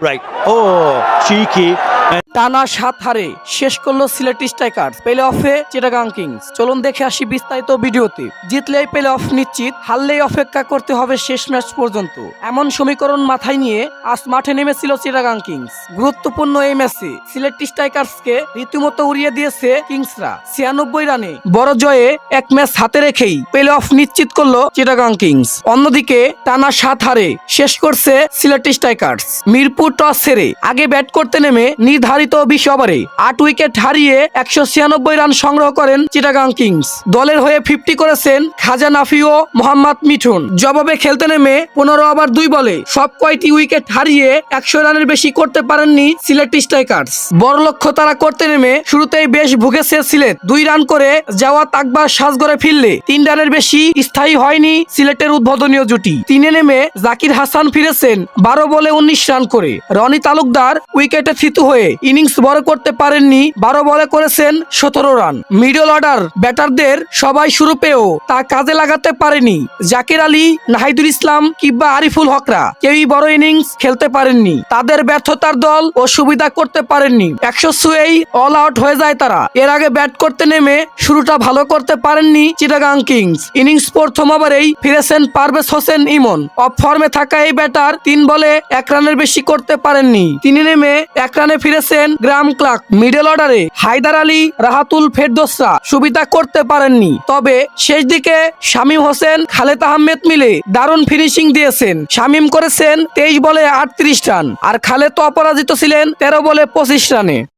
Right. Oh, cheeky. টানা সাত হারে শেষ করল সিলেট স্ট্রাইকার প্লে অফে চিটাগাং কিংস চলুন দেখে আসি বিস্তারিত ভিডিওতে। জিতলেই প্লে অফ নিশ্চিত, হারলেই অপেক্ষা করতে হবে শেষ ম্যাচ পর্যন্ত। এমন সমীকরণ মাথায় নিয়ে আজ মাঠে নেমেছিল চিটাগাং কিংস গুরুত্বপূর্ণ এই ম্যাচে সিলেট স্ট্রাইকার্সকে রীতিমতো উড়িয়ে দিয়েছে কিংসরা ছিয়ানব্বই রানে বড় জয়ে এক ম্যাচ হাতে রেখেই প্লে অফ নিশ্চিত করল চিটাগাং কিংস অন্যদিকে টানা সাত হারে শেষ করছে সিলেট স্ট্রাইকার্স। মিরপুর টস সেরে আগে ব্যাট করতে নেমে নির্ধারিত বিশ ওভারে আট উইকেট হারিয়ে একশো ছিয়ানব্বই রান সংগ্রহ করেন চিটাগাং কিংস। দলের হয়ে ফিফটি করেছেন খাজা নাফি ও মোহাম্মদ মিঠুন। জবাবে খেলতে নেমে পনেরো ওভার দুই বলে সব কয়টি উইকেট হারিয়ে একশো রানের বেশি করতে পারেননি সিলেট স্ট্রাইকার্স। বড় লক্ষ্য তারা করতে নেমে শুরুতেই বেশ ভুগেছে সিলেট। দুই রান করে যাওয়া তাকবার সাজগড়ে ফিরলে তিন রানের বেশি স্থায়ী হয়নি সিলেটের উদ্বোধনীয় জুটি। তিনে নেমে জাকির হাসান ফিরেছেন বারো বলে উনিশ রান করে। রনি তালুকদার উইকেটে থিতু হয়ে ইনিংস বড় করতে পারেননি, বারো বলে করেছেন সতেরো রান। মিডল অর্ডার ব্যাটারদের সবাই শুরু পেয়েও তা কাজে লাগাতে পারেনি। জাকির আলী, নাহিদুল ইসলাম কিংবা আরিফুল হকরা কেউই বড় ইনিংস খেলতে পারেননি। তাদের ব্যর্থতার দল ও সুবিধা করতে পারেননি। একশো ছুঁয়েই অল আউট হয়ে যায় তারা। এর আগে ব্যাট করতে নেমে শুরুটা ভালো করতে পারেননি চিটাগাং কিংস। ইনিংস প্রথম ওভারেই ফিরেছেন পারভেজ হোসেন ইমন। অফ ফর্মে থাকা এই ব্যাটার তিন বলে এক রানের বেশি করতে পারেননি। তিনি নেমে এক রানে ফিরেছেন গ্রাম ক্লার্ক মিডল অর্ডারে হায়দার আলী রাহাতুল ফেরদোসরা। সুবিধা করতে পারেননি। তবে শেষ দিকে শামীম হোসেন, খালেদ আহমেদ মিলে দারুণ ফিনিশিং দিয়েছেন। শামীম করেছেন তেইশ বলে আটত্রিশ রান আর খালেদ অপরাজিত ছিলেন তেরো বলে পঁচিশ রানে।